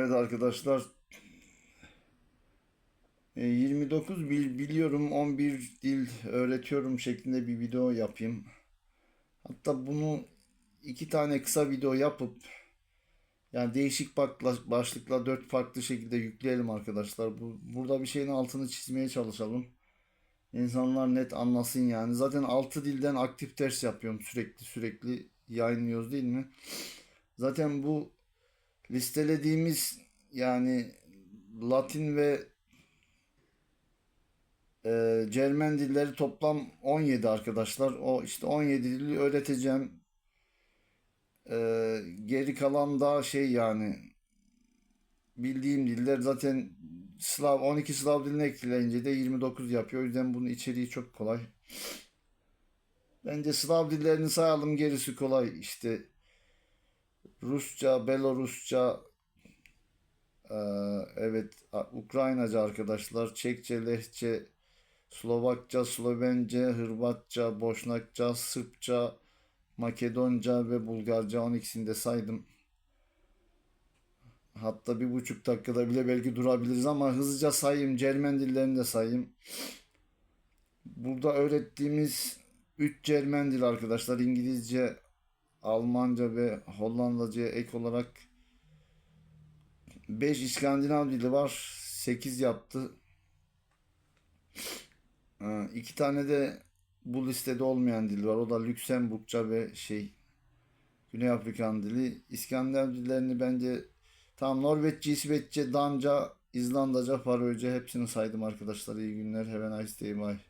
Evet arkadaşlar. E, 29 bil- biliyorum 11 dil öğretiyorum şeklinde bir video yapayım. Hatta bunu iki tane kısa video yapıp yani değişik başlıkla dört farklı şekilde yükleyelim arkadaşlar. Bu, burada bir şeyin altını çizmeye çalışalım. İnsanlar net anlasın yani. Zaten 6 dilden aktif ders yapıyorum sürekli sürekli yayınlıyoruz değil mi? Zaten bu listelediğimiz yani Latin ve e, Cermen dilleri toplam 17 arkadaşlar. O işte 17 dili öğreteceğim. E, geri kalan da şey yani bildiğim diller zaten Slav 12 Slav diline ekleyince de 29 yapıyor. O yüzden bunun içeriği çok kolay. Bence Slav dillerini sayalım gerisi kolay. İşte Rusça, Belorusça, eee, evet Ukraynaca arkadaşlar, Çekçe, Lehçe, Slovakça, Slovence, Hırvatça, Boşnakça, Sırpça, Makedonca ve Bulgarca 12'sini de saydım. Hatta bir buçuk dakikada bile belki durabiliriz ama hızlıca sayayım. Cermen dillerini de sayayım. Burada öğrettiğimiz 3 Cermen dil arkadaşlar. İngilizce, Almanca ve Hollandaca'ya ek olarak 5 İskandinav dili var. 8 yaptı. 2 tane de bu listede olmayan dil var. O da Lüksemburgça ve şey Güney Afrikan dili. İskandinav dillerini bence tam Norveççe, İsveççe, Danca, İzlandaca, Faroeca hepsini saydım arkadaşlar. İyi günler. Have a nice day. Bye.